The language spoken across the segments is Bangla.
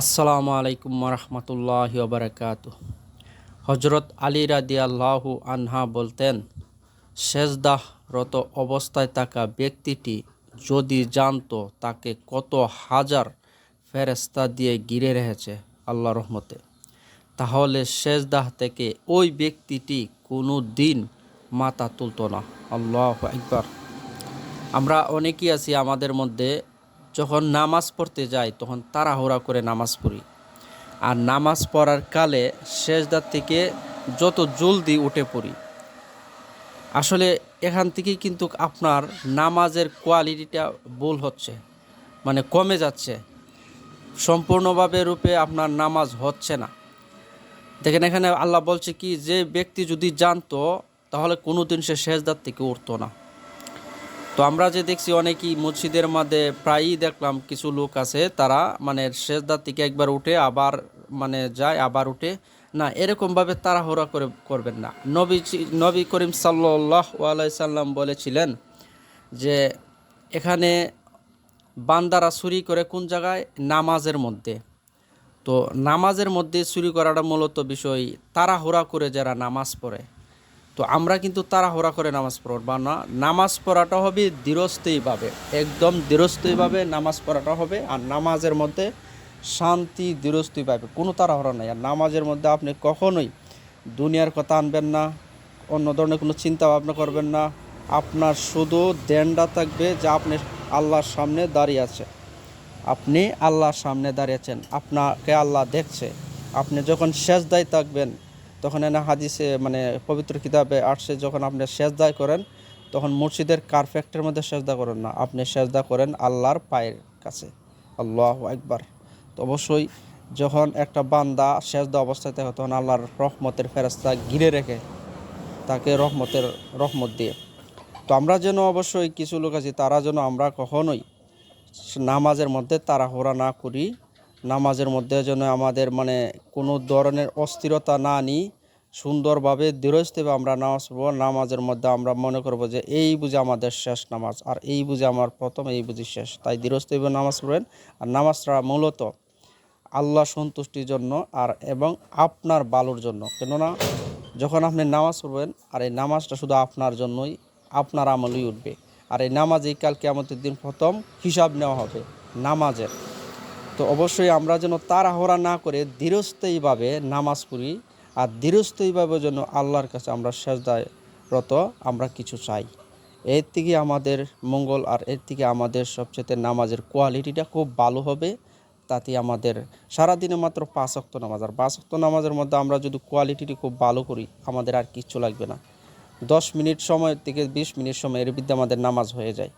আসসালামু আলাইকুম রহমতুল্লাহ বারকাত হজরত আলী রাদি আল্লাহু আনহা বলতেন, সেজদাহরত অবস্থায় থাকা ব্যক্তিটি যদি জানতো তাকে কত হাজার ফেরেস্তা দিয়ে ঘিরে রেখেছে আল্লাহ রহমতে, তাহলে সেজদাহ থেকে ওই ব্যক্তিটি কোনো দিন মাথা তুলতো না। আল্লাহ একবার আমরা অনেকেই আছি আমাদের মধ্যে যখন নামাজ পড়তে যাই, তখন তাড়াহুড়া করে নামাজ পড়ি। আর নামাজ পড়ার কালে শেষদার থেকে যত জলদি উঠে পড়ি। আসলে এখান থেকেই কিন্তু আপনার নামাজের কোয়ালিটিটা ভুল হচ্ছে মানে কমে যাচ্ছে। সম্পূর্ণভাবে রূপে আপনার নামাজ হচ্ছে না। দেখেন এখানে আল্লাহ বলছে কি, যে ব্যক্তি যদি জানতো, তাহলে কোনো দিন সে শেষদার থেকে উঠতো না। তো আমরা যে দেখছি অনেকেই মসজিদের মধ্যে প্রায়ই দেখলাম কিছু লোক আছে, তারা মানে শেষদার থেকে একবার উঠে আবার মানে যায়, আবার উঠে। না, এরকমভাবে তারা তাড়াহুড়া করে করবেন না। নবী নবী করিম সাল্লাহ সাল্লাম বলেছিলেন যে, এখানে বান্দারা চুরি করে কোন জায়গায়? নামাজের মধ্যে। তো নামাজের মধ্যে চুরি করাটা মূলত বিষয় তারা তাড়াহুড়া করে যারা নামাজ পড়ে। তো আমরা কিন্তু তাড়াহুড়া করে নামাজ পড়বা না, নামাজ পড়াটা হবে দৃঢ়স্থয়ীভাবে একদম দৃঢ়স্থয়ীভাবে নামাজ পড়াটা হবে, আর নামাজের মধ্যে শান্তি দৃঢ়স্থয়ীভাবে কোনো তাড়াহুড়া নাই। আর নামাজের মধ্যে আপনি কখনোই দুনিয়ার কথা আনবেন না, অন্য ধরনের কোনো চিন্তা ভাবনা করবেন না, আপনার শুধু দেনটা থাকবে যে আপনি আল্লাহর সামনে দাঁড়িয়ে আছে আপনি আল্লাহর সামনে দাঁড়িয়েছেন আপনাকে আল্লাহ দেখছে, আপনি যখন শেষ দায় থাকবেন তখন এনে হাদিসে মানে পবিত্র কিতাবে আসছে, যখন আপনি সেজদায় করেন, তখন মসজিদের কারফেক্টের মধ্যে সেজদা করেন না। আপনি সেজদা করেন আল্লাহর পায়ের কাছে। আল্লাহ একবার তো অবশ্যই যখন একটা বান্দা সেজদা অবস্থায় থাকে, তখন আল্লাহর রহমতের ফেরাস্তা ঘিরে রেখে তাকে রহমতের রহমত দিয়ে। তো আমরা যেন অবশ্যই কিছু লোক আছি, তারা যেন আমরা কখনোই নামাজের মধ্যে তাড়াহুড়া না করি, নামাজের মধ্যে যেন আমাদের মানে কোনো ধরনের অস্থিরতা না নিই সুন্দরভাবে দৃঢ়স্থিবে আমরা নামাজ পড়ব। নামাজের মধ্যে আমরা মনে করব যে এই বুঝে আমাদের শেষ নামাজ আর এই বুঝে আমার প্রথম, এই বুঝি শেষ। তাই দৃঢ়স্থিবে নামাজ পড়বেন। আর নামাজটা মূলত আল্লাহ সন্তুষ্টির জন্য আর এবং আপনার বালুর জন্য। কেননা যখন আপনি নামাজ পড়বেন আর এই নামাজটা শুধু আপনার জন্যই, আপনার আমলই উঠবে। আর এই নামাজ এই কালকে আমাদের দিন প্রথম হিসাব নেওয়া হবে নামাজের। তো অবশ্যই আমরা যেন তাড়াহড়া না করে ধীরস্থয়ীভাবে নামাজ পড়ি। আর ধীরস্থয়ীভাবে যেন আল্লাহর কাছে আমরা সেজদায় রত আমরা কিছু চাই। এর থেকে আমাদের মঙ্গল আর এর থেকে আমাদের সবচেয়ে নামাজের কোয়ালিটিটা খুব ভালো হবে, তাতে আমাদের সারাদিনে মাত্র পাঁচ অক্ত নামাজ। আর পাঁচ অক্ত নামাজের মধ্যে আমরা যদি কোয়ালিটিটি খুব ভালো করি, আমাদের আর কিচ্ছু লাগবে না। দশ মিনিট সময় থেকে বিশ মিনিট সময় এর বিদ্যে আমাদের নামাজ হয়ে যায়।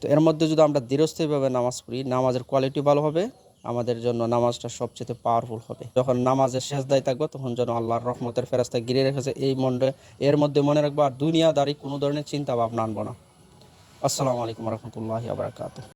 তো এর মধ্যে যদি আমরা দৃঢ়স্থায়ীভাবে নামাজ পড়ি, নামাজের কোয়ালিটি ভালো হবে আমাদের জন্য নামাজটা সবচেয়ে পাওয়ারফুল হবে। যখন নামাজের শেষ দায় থাকব, তখন যেন আল্লাহর রহমতের ফেরাস্তা গিরে রেখেছে। এই মন্ডে, এর মধ্যে মনে রাখব, আর দুনিয়াদারি কোনো ধরনের চিন্তা ভাবনা আনব না। আসসালামু আলাইকুম রহমতুল্লাহ আবরাকাত